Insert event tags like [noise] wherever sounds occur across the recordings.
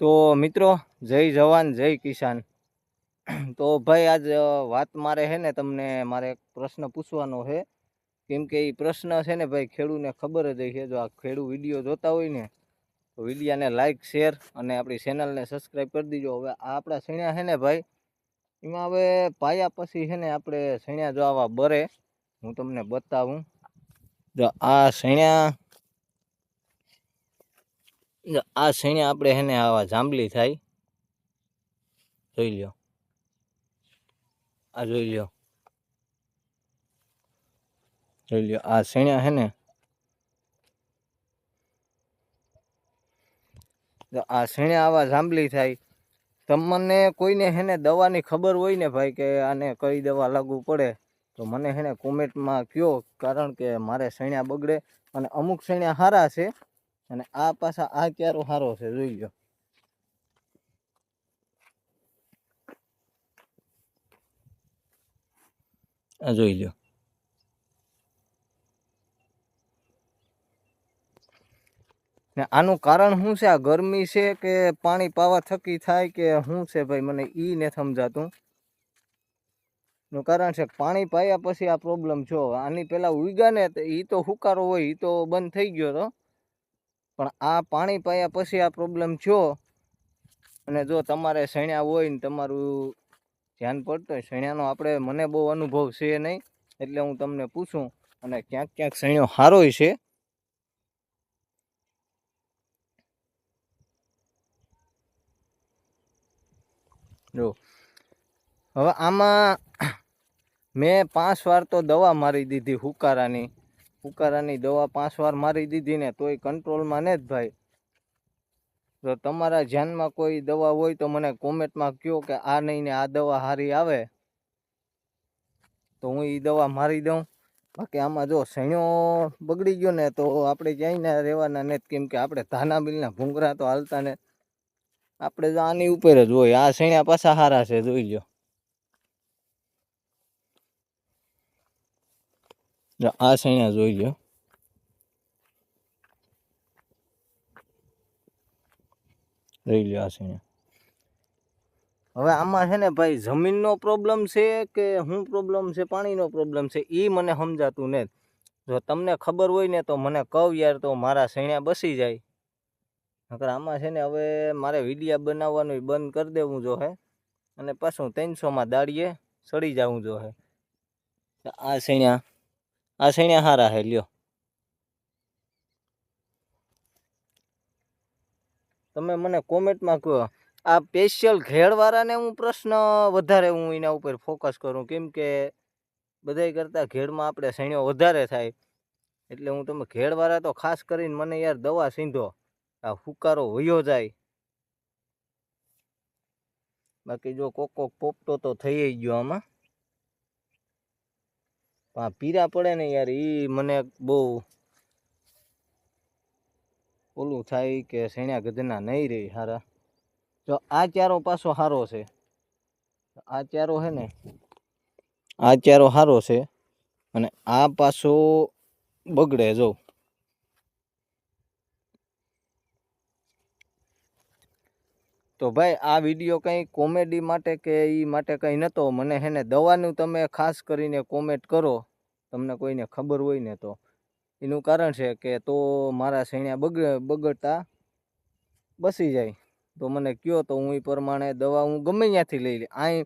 તો મિત્રો, જય જવાન, જય કિસાન. [clears throat] તો ભાઈ, આજ વાત મારે છે ને તમને, મારે એક પ્રશ્ન પૂછવાનો છે કેમ કે એ પ્રશ્ન છે ને ભાઈ, ખેડૂને ખબર જ છે જો આ ખેડૂ વીડિયો જોતા હોય ને, તો વિડીયાને લાઇક શેર અને આપણી ચેનલને સબસ્ક્રાઈબ કરી દીજો. હવે આ આપણા સણ્યા છે ને ભાઈ, એમાં હવે પાયા પછી છે ને આપણે સણ્યા જો આવા બરે, હું તમને બતાવું. જો આ સણ્યા જો આ સણ્યા આપણે એને આવા જાંબલી થાય. જોઈ લ્યો. આ જોઈ લ્યો. જોઈ લ્યો, આ શેણ્યા છે ને. આ સણ્યા આવા જાંબલી થાય. તમને કોઈને હે ને દવાની ખબર હોય ને ભાઈ કે આને કઈ દવા લાગુ પડે, તો મને હે ને કોમેન્ટમાં કયો, કારણ કે મારે શેણ્યા બગડે અને અમુક શેણ્યા સારા છે. અને આ પાછા આ ક્યારો સારો છે, જોઈ લો આ જોઈ લો ને આનું કારણ શું છે? આ ગરમી છે કે પાણી પાવા થકી થાય કે શું છે ભાઈ? મને ઈ ને સમજાતું. નું કારણ છે પાણી પાયા પછી આ પ્રોબ્લેમ જો, આની પેલા ઉગ્યા ને, ઈ તો હુકારો હોય, ઈ તો બંધ થઈ ગયો તો. પણ આ પાણી પાયા પછી આ પ્રોબ્લેમ છો અને જો તમારે શણ્યા હોય ને તમારું ધ્યાન પડતું હોય, શણ્યાનો આપણે, મને બહુ અનુભવ છે નહીં, એટલે હું તમને પૂછું, અને ક્યાંક ક્યાંક શણ્યો સારોય છે. જો, હવે આમાં મેં પાંચ વાર તો દવા મારી દીધી હુકારાની. હુકારાની દવા પાંચ વાર મારી દીધી ને તોય કંટ્રોલમાં ને જ ભાઈ. જો તમારા ધ્યાનમાં કોઈ દવા હોય તો મને કોમેન્ટમાં કહો કે આ નહીં ને આ દવા સારી આવે. તો હું એ દવા મારી દઉં. બાકી આમાં જો સૈણ્યો બગડી ગયો ને તો આપણે ક્યાંય ના રહેવાના ને કેમ કે આપણે ધાના બિલના ભૂંગરા તો હાલતા ને. આપણે તો આની ઉપર જ હોય. આ સણ્યા પાછા સારા છે, જોઈ લ્યો. આ સણ્યા જોઈ લો રહી લો આ સણ્યા. હવે આમાં છે ને ભાઈ જમીનનો પ્રોબ્લેમ છે કે શું પ્રોબ્લેમ છે, પાણીનો પ્રોબ્લેમ છે એ મને સમજાતું ને જો તમને ખબર હોય ને તો મને કહું યાર, તો મારા સણ્યા બસી જાય. નકર આમાં છે ને હવે મારે વિડીયા બનાવવાનું બંધ કરી દેવું જો હે. અને પાછું ત્રણસોમાં દાળીએ સડી જવું જો હે. આ સણ્યા આ સણ્યા હારા હે, લ્યો. તમે મને કોમેન્ટમાં કહો, આ સ્પેશિયલ ઘેડવાળાને હું પ્રશ્ન વધારે હું એના ઉપર ફોકસ કરું, કેમ કે બધાય કરતાં ઘેડમાં આપણે સણ્યો વધારે થાય. એટલે હું તમે ઘેડવાળા તો ખાસ કરીને મને યાર દવા સીંધો, આ હુકારો વયો જાય. બાકી જો કોક કોક પોપટો તો થઈ ગયો આમાં. પણ પીરા પડે ને યાર એ મને બહુ ઓલું થાય કે શેણ્યા ગધના નહીં રહી હારા. જો આ ચારો પાછો સારો છે. આ ચારો છે ને, આ ચારો સારો છે અને આ પાછો બગડે જો. તો ભાઈ, આ વીડિયો કંઈ કોમેડી માટે કે એ માટે કંઈ નહોતો મને હેને દવાનું તમે ખાસ કરીને કોમેન્ટ કરો. તમને કોઈને ખબર હોય ને તો. એનું કારણ છે કે તો મારા સૈણ્યા બગ, બગડતા બસી જાય. તો મને કયો તો હું એ પ્રમાણે દવા હું ગમે ત્યાંથી લઈ લે. અહીં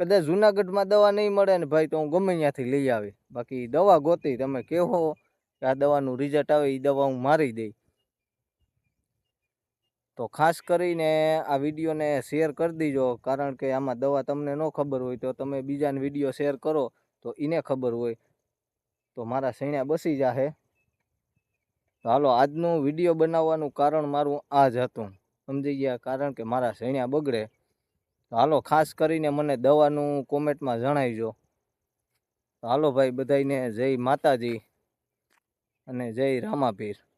કદાચ જુનાગઢમાં દવા નહીં મળે ને ભાઈ, તો હું ગમે ત્યાંથી લઈ આવી. બાકી દવા ગોતી તમે કહો કે આ દવાનું રિઝલ્ટ આવે એ દવા હું મારી દઈ. તો ખાસ કરીને આ વિડીયોને શેર કરી દીજો, કારણ કે આમાં દવા તમને ન ખબર હોય તો તમે બીજાને વીડિયો શેર કરો, તો એને ખબર હોય. તો મારા સૈણ્યા બસી જાહે. હાલો, આજનું વીડિયો બનાવવાનું કારણ મારું આ જ હતું. સમજી ગયા? કારણ કે મારા સૈણ્યા બગડે. તો હાલો, ખાસ કરીને મને દવાનું કોમેન્ટમાં જણાવજો. હાલો ભાઈ બધાને જય માતાજી અને જય રામાપીર.